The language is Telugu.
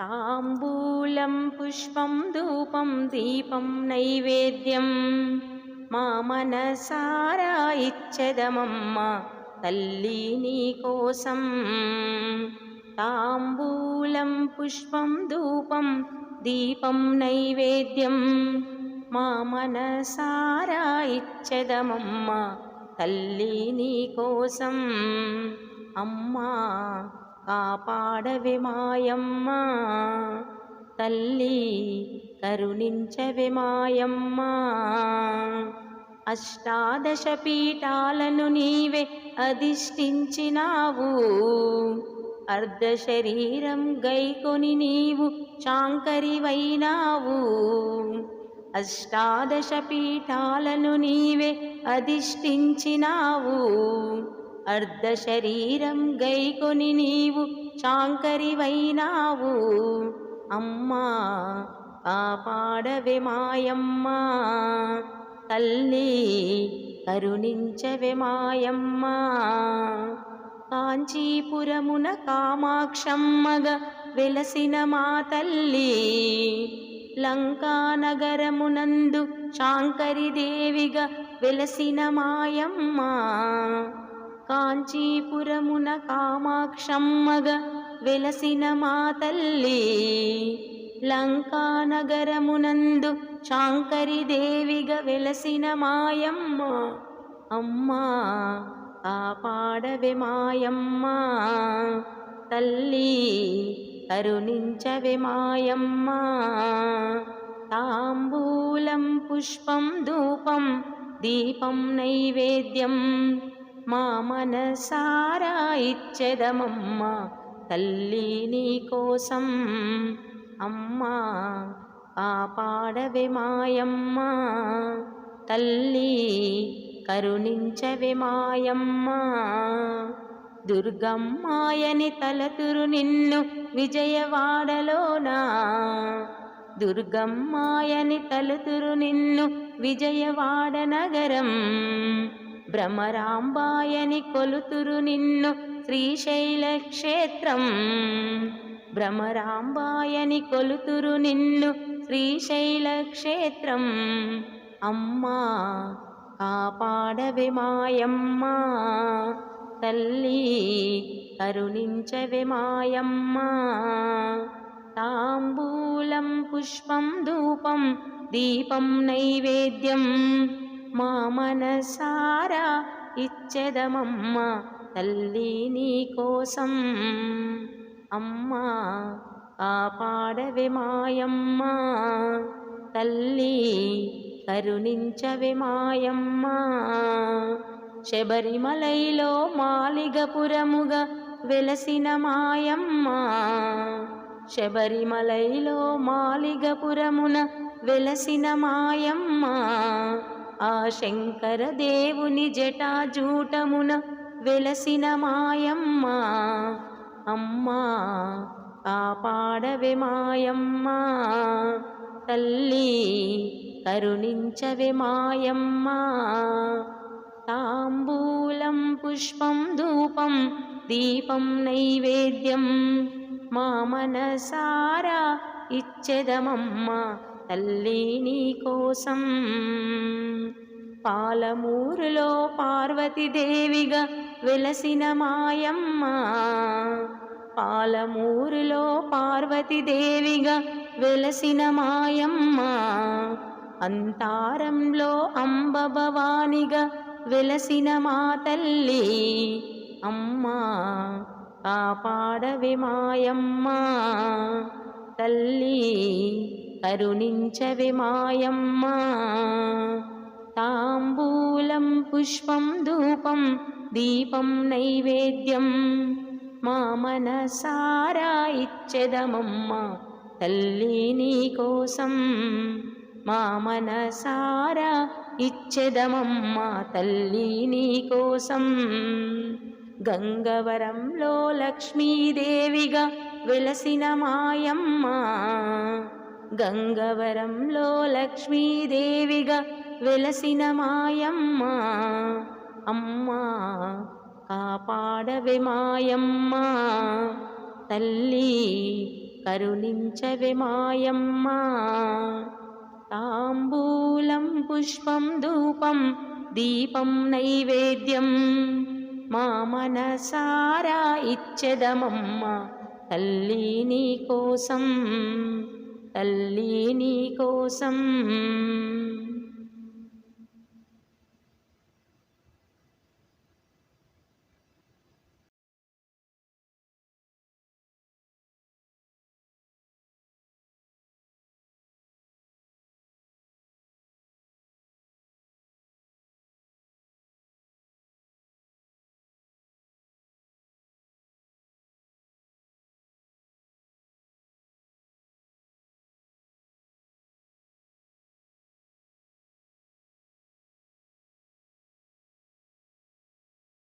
తాంబూలం పుష్పం ధూపం దీపం నైవేద్యం. మా మనసారా ఇచ్చదమమ్మ తల్లి నీ కోసం. తాంబూలం పుష్పం ధూపం దీపం నైవేద్యం. మా మనసారా ఇచ్చదమమ్మ తల్లి నీ కోసం. అమ్మా కాపాడవే మాయమ్మ. తల్లి కరుణించవే మాయమ్మ. అష్టాదశ పీఠాలను నీవే అధిష్ఠించినావు. అర్ధ శరీరం గైకొని నీవు చాంకరివైనావు. అష్టాదశ పీఠాలను నీవే అధిష్ఠించినావు. అర్ధ శరీరం గైకొని నీవు చాంకరివైనావు. అమ్మా కాపాడవే మాయమ్మ. తల్లి కరుణించవే మాయమ్మ. కాంచీపురమున కామాక్షమ్మగ వెలసిన మా తల్లి లంకానగరమునందు శాంకరిదేవిగా వెలసిన మాయమ్మ. కాంచీపురమున కామాక్షమ్మగ వెలసిన మా తల్లి. లంకానగరమునందు శాంకరిదేవిగా వెలసిన మాయమ్మ. అమ్మా కాపాడవే మాయమ్మ. తల్లి కరుణించవే మాయమ్మ. తాంబూలం పుష్పం ధూపం దీపం నైవేద్యం. మా మనసారా ఇచ్చెదమమ్మా తల్లి నీ కోసం. అమ్మా కాపాడవే మాయమ్మ తల్లి కరుణించవే మాయమ్మ. దుర్గమ్మాయని తలతురు నిన్ను విజయవాడలోనా? దుర్గమ్మాయని తలుతురు నిన్ను విజయవాడ నగరం. భ్రమరాంబాయని కొలుతురు నిన్ను శ్రీశైల క్షేత్రం భ్రమరాంబాయని కొలుతురు నిన్ను శ్రీశైల క్షేత్రం అమ్మా కాపాడవే మాయమ్మ తల్లి కరుణించవే మాయమ్మ. తాంబూలం పుష్పం ధూపం దీపం నైవేద్యం. మా మనసారా ఇచ్చెదమమ్మ తల్లి నీ కోసం. అమ్మా కాపాడవే మాయమ్మ. తల్లి కరుణించవే మాయమ్మ. శబరిమలైలో మాలిగపురముగా వెలసిన మాయమ్మ. శబరిమలైలో మాలిగపురమున వెలసిన మాయమ్మ. ఆ శంకర దేవుని జటాజూటమున వెలసిన మాయమ్మ. అమ్మా కాపాడవే మాయమ్మ. తల్లి కరుణించవే మాయమ్మ. తాంబూలం పుష్పం ధూపం దీపం నైవేద్యం. మా మనసారా ఇచ్చెదమమ్మ. తల్లి నీ కోసం. పాలమూరులో పార్వతీదేవిగా వెలసిన మాయమ్మ. పాలమూరులో పార్వతీదేవిగా వెలసిన మాయమ్మ. అంతారంలో అంబ భవానిగా వెలసిన మా తల్లి. అమ్మా కాపాడవి మాయమ్మ. తల్లి కరుణించవే మాయమ్మ. తాంబూలం పుష్పం ధూపం దీపం నైవేద్యం. మా మనసారా ఇచ్చెదమమ్మ తల్లి నీ కోసం. మా మనసారా ఇచ్చెదమమ్మ తల్లి నీ కోసం. గంగవరంలో లక్ష్మీదేవిగా వెలసిన మాయమ్మ. గంగవరంలో లక్ష్మీదేవిగా వెలసిన మాయమ్మ. అమ్మా కాపాడవే మాయమ్మ. తల్లి కరుణించవే మాయమ్మ. తాంబూలం పుష్పం ధూపం దీపం నైవేద్యం. మా మనసారా ఇచ్చెదమమ్మ తల్లి నీ కోసం. తల్లి నీ కోసం.